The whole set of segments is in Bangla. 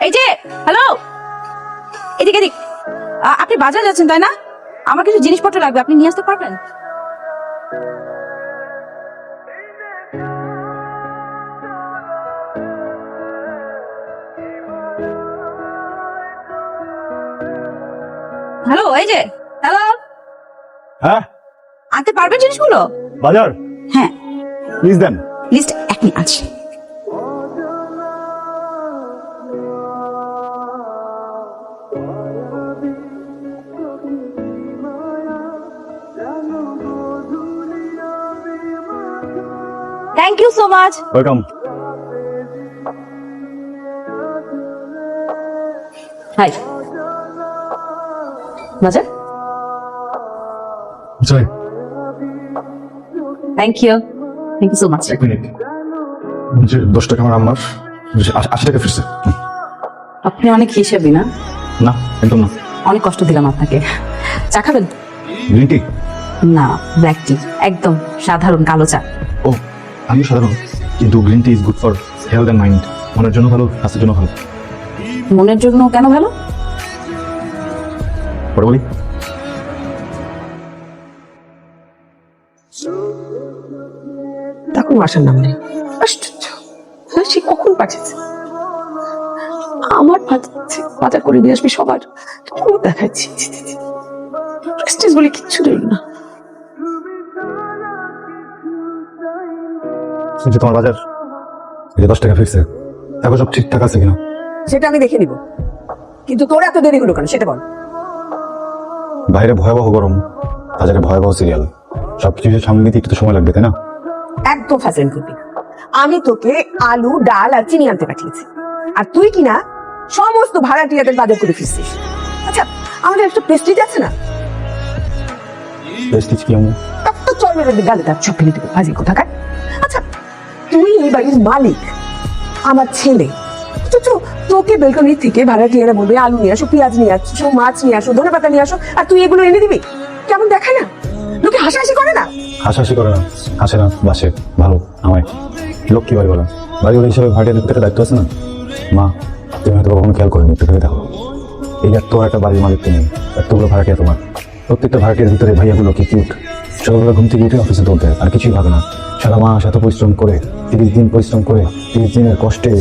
এই যে হ্যালো এদিকে এদিক। আপনি বাজার যাচ্ছেন তাই না? আমার কিছু জিনিসপত্র লাগবে আপনি নিয়ে আসতে পারবেন? হ্যালো এই যে হ্যালো হ্যাঁ? আনতে পারবেন জিনিসগুলো? বাজার? হ্যাঁ। প্লিজ দেন লিস্ট এক মিনিট আছে thank you so much welcome hi বাজার জয় thank you thank you so much এক মিনিট বলছি দশ টাকা আমার আম্মার। আশি টাকা ফিরছে। আপনি অনেক হিসেবি না? না একদম না। অনেক কষ্ট দিলাম আপনাকে। চা খাবেন? গ্রিন টি না ব্ল্যাক টি একদম সাধারণ কালো চা। ও। আমি সাধারণ কিন্তু green tea is good for health and mind মনের জন্য ভালো স্বাস্থ্যের জন্য ভালো। মনের জন্য কেন ভালো? পরে বলি। তখন আসার নাম নেই। আশ্চর্য। সে কখন পাঠিয়েছে আমার পাঠাচ্ছে বাজার করে নিয়ে আসবি সবার। কেউ দেখাচ্ছি। প্রেস্টিজ বলে কিচ্ছু রইল না। যে তোমার বাজার এই যে দশ টাকা ফিরছে দেখো সব ঠিকঠাক আছে কিনা? সেটা আমি দেখে নিব। কিন্তু তোর এত দেরি হলো কেন? সেটা বল। বাইরে ভয়াবহ গরম বাজারে ভয়াবহ সিরিয়াল সামনে নিতে একটু সময় লাগবে তাই না? একদম করবি আমি তোকে আলু ডাল আর চিনি আনতে পাঠিয়েছি। আর তুই কিনা সমস্ত ভাড়াটিয়াদের বাজার করে ফিরছিস। আচ্ছা আমাদের একটা প্রেস্টিজ আছে না? প্রেস্টিজ কি আমি তত চল মেরে গালে তার চোখ ফেলে দেবো। কোথাকার তুই এই বাড়ির মালিক, আমার ছেলে। তোকে বেলকনি থেকে ভাড়াটিয়ারা বলবে, আলু নিয়ে আসো, পেঁয়াজ নিয়ে আসো মাছ নিয়ে আসো ধনে পাতা নিয়ে আসো, আর তুই এগুলো এনে দিবি? কেমন দেখায় না? লোকে হাসাহাসি করে না? হাসাহাসি করে না, হাসে না, বাসে, ভালো, আমায়। লক্ষ্মী বাড়ি বলা? বাড়ি বলে হিসাবে ভাড়াটিয়াদের দায়িত্ব আছে না? মা, তুমি হয়তো কখনো খেয়াল করেনি, একটু ভেবে দেখো। এই তোর একটা বাড়ির মালিক তুমি, এতগুলো ভাড়াটিয়া তোমার। প্রত্যেকটা ভাড়াটিয়ার ভিতরে ভাইয়াগুলো কি কিউট সকালবেলা ঘুম থেকে উঠে অফিসে তুলতে আর কিছুই ভাবে না। সারা মাস এত পরিশ্রম করে তিরিশ দিন পরিশ্রম করে তিরিশ দিনের কষ্টে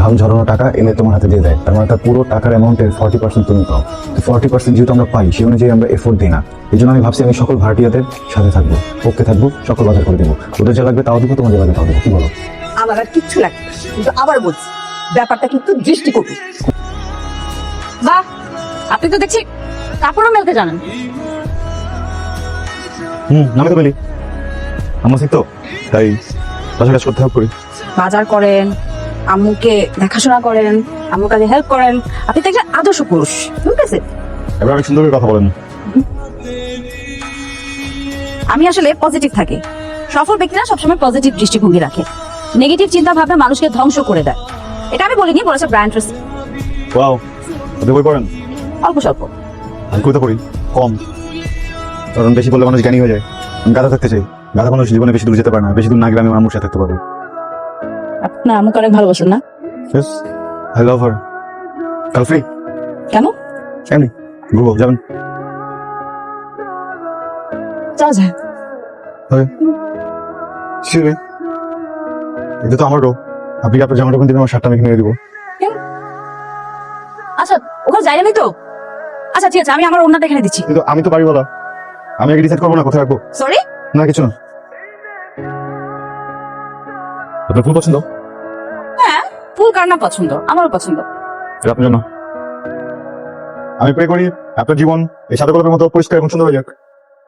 ঘাম ঝরানো টাকা এনে তোমার হাতে দিয়ে দেয়। তার মানে তার পুরো টাকার অ্যামাউন্টের ফর্টি পার্সেন্ট তুমি পাও। তো ফর্টি পার্সেন্ট যেহেতু আমরা পাই সেই অনুযায়ী আমরা এফোর্ট দিই না। এই জন্য আমি ভাবছি আমি সকল ভাড়াটিয়াদের সাথে থাকব পক্ষে থাকব সকল বাজার করে দেবো। ওদের যা লাগবে তাও দেবো তোমার যা লাগবে তাও দেবো। কি বলো? আমার আর কিচ্ছু লাগবে কিন্তু আবার বলছি ব্যাপারটা কিন্তু দৃষ্টি করবি বাহ আপনি তো দেখছি কাপড়ও মেলতে জানেন। হুম আমি তো বলি। আমার শিখতো তাই বাসার কাজ করতে করি। বাজার করেন আম্মুকে দেখাশোনা করেন আম্মুর কাজে হেল্প করেন। আপনি তো একজন আদর্শ পুরুষ ঠিক আছে? এবার অনেক সুন্দর করে কথা বলেন। আমি আসলে পজিটিভ থাকি। সফল ব্যক্তিরা সবসময় পজিটিভ দৃষ্টিভঙ্গি রাখে। নেগেটিভ চিন্তা ভাবনা মানুষকে ধ্বংস করে দেয়। এটা আমি বলিনি বলেছে ব্রায়ান ট্রেসি ওয়াও আপনি বই পড়েন? অল্প স্বল্প। আমি কবিতা পড়ি কম। কারণ বেশি বললে মানুষ জ্ঞানী হয়ে যায়। আমি গাধা থাকতে চাই। গাধা মানুষ জীবনে বেশি দূর যেতে পারে না বেশি দূর না গেলে আমি আমার সাথে থাকতে পারব। আপনার আম্মুকে অনেক ভালোবাসেন না? ইয়েস আই লাভ হার কাল ফ্রি কেন? এমনি ঘুরবো যাবেন। চা যায় শিওর এটা তো আমারও। আপনি কি আপনার জামাটা কোন দিন আমার শার্টটা আমি কিনে দেবো? আচ্ছা ওখানে যাই নাই তো? আচ্ছা ঠিক আছে আমি আমার ওনাটা এখানে দিচ্ছি। কিন্তু আমি তো বাড়িওয়ালা। আমি আগে ডিসাইড করব না কোথায় রাখব? সরি না কিছু না। আপনার ফুল পছন্দ? হ্যাঁ ফুল কার না পছন্দ? আমারও পছন্দ। আপনার জন্য। আমি প্রে করি আপনার জীবন এই সাদা গোলাপের মতো পরিষ্কার এবং সুন্দর হয়ে যাক।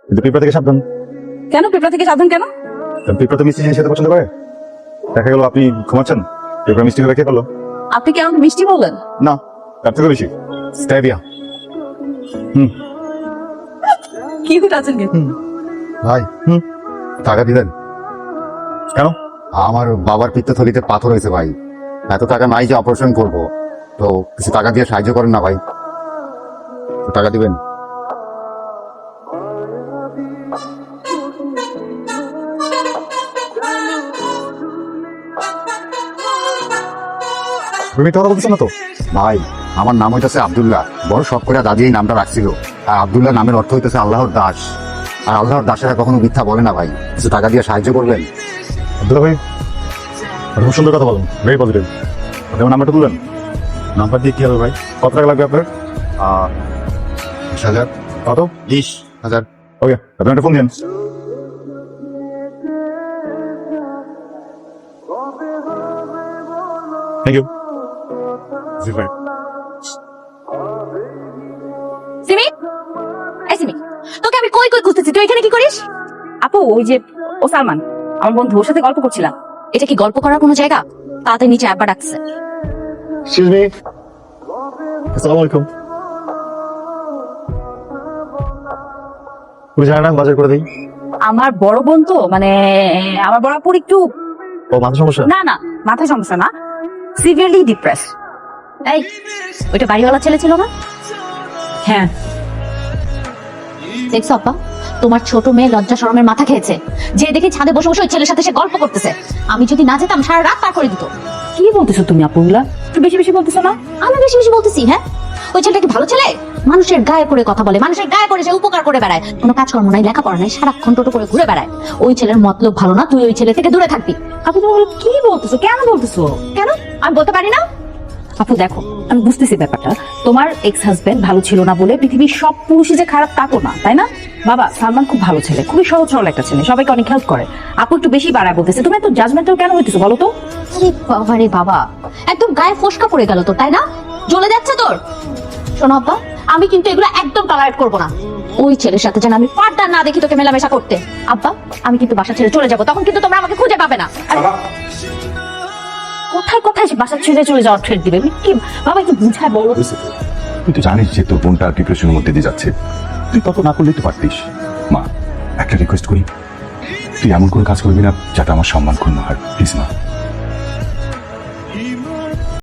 কিন্তু পিঁপড়া থেকে সাবধান। কেন? পিঁপড়া থেকে সাবধান কেন? পিঁপড়া তো মিষ্টি জিনিস খেতে পছন্দ করে। দেখা গেল আপনি ঘুমাচ্ছেন। পিঁপড়া মিষ্টি করে খেয়ে ফেলো আপনি কি আমাকে মিষ্টি বললেন? না তার থেকে বেশি। স্ট্যাভিয়া। হুম। কি আছেন কিন্তু ভাই হুম? টাকা দিলেন কেন? আমার বাবার পিত্তথলিতে পাথর হয়েছে ভাই। এত টাকা নাই যে অপারেশন করব। তো কিছু টাকা দিয়ে সাহায্য করেন না ভাই। টাকা দিবেন? তুমি মিথ্যা কথা বলছো না তো? ভাই আমার নাম হইতেছে আব্দুল্লাহ। বড় শখ করে দাদি এই নামটা রাখছিল। আর আব্দুল্লাহ নামের অর্থ হইতেছে আল্লাহর দাস। আর আল্লাহর দাসেরা কখনো মিথ্যা বলে না ভাই। কিছু টাকা দিয়ে সাহায্য করবেন? আব্দুল্লাহ ভাই আপনি খুব সুন্দর কথা বলেন ভেরি পজিটিভ আপনি আমার নাম্বারটা তুললেন নাম্বার দিয়ে কি হবে ভাই? কত টাকা লাগবে আপনার? বিশ হাজার। কত? বিশ হাজার। ওকে আপনি একটা ফোন দিন থ্যাংক ইউ জি ভাই। খুঁজতেছি তুই এখানে কি করিস? আপু ওই যে ও সালমান আমার বন্ধু ওর সাথে গল্প করছিলাম। এটা কি গল্প করার কোনো জায়গা? তাতে নিচে আব্বা ডাকছে। এক্সকিউজ মি আসসালামু আলাইকুম তুমি বাজার করে দিই। আমার বড় বোন তো মানে আমার বড় আপুর একটু ও মাথা সমস্যা? না না মাথায় সমস্যা না। সিভিয়ারলি ডিপ্রেস এই ওইটা বাড়িওয়ালা ছেলে ছিল না? হ্যাঁ। দেখছ আপা তোমার ছোট মেয়ে লজ্জা শরমের মাথা খেয়েছে। যে দেখি ছাদে বসে বসে ওই ছেলের সাথে সে গল্প করতেছে। আমি যদি না যেতাম সারা রাত পার করে দিত। কি বলতেছো তুমি আপুগুলা একটু বেশি বেশি বলতেছো না? আমি বেশি বেশি বলতেছি হ্যাঁ? ওই ছেলেটা কি ভালো ছেলে? মানুষের গায়ে করে কথা বলে মানুষের গায়ে করে সে উপকার করে বেড়ায়। কোনো কাজকর্ম নাই লেখাপড়া নাই সারাক্ষণ টোটো করে ঘুরে বেড়ায়। ওই ছেলের মতলব ভালো না তুই ওই ছেলে থেকে দূরে থাকবি। আপু তুমি ওগুলো কি বলতেছো? কেন বলতেছো? কেন? আমি বলতে পারি না? আপু দেখো আমি বুঝতেছি ব্যাপারটা। তোমার এক্স হাজবেন্ড ভালো ছিল না বলে পৃথিবীর সব পুরুষই যে খারাপ তা তো না তাই না? বাবা সালমান খুব ভালো ছেলে খুবই সহজ সরল একটা ছেলে সবাইকে অনেক হেল্প করে। আপু একটু বেশি বাড়ায় বলতেছে তুমি এত জাজমেন্টাল কেন হইতেছো বলো তো? আরে বাবা রে বাবা একদম গায়ে ফোসকা পড়ে গেল তো তাই না? জ্বলে যাচ্ছে তোর। শোনো আব্বা আমি কিন্তু এগুলো একদম টলারেট করব না। ওই ছেলের সাথে যেন আমি পার্টনার না দেখি তোকে মেলামেশা করতে। আব্বা আমি কিন্তু বাসা ছেড়ে চলে যাব তখন কিন্তু তোমরা আমাকে খুঁজে পাবে না। আরে, কোথায় কোথায় বাসা ছেড়ে চলে যাওয়ার ঠেট দিবে? কি বাবা, একটু বুঝায় বলো। তুই তো জানিস যে তোর বোনটা ডিপ্রেশনের মধ্যে দিয়ে যাচ্ছে। তুই তত না করলেই তো পারতিস। মা, একটা রিকোয়েস্ট করি। তুই এমন কোনো কাজ করবি না যাতে আমার সম্মান ক্ষুণ্ণ হয়। প্লিজ মা।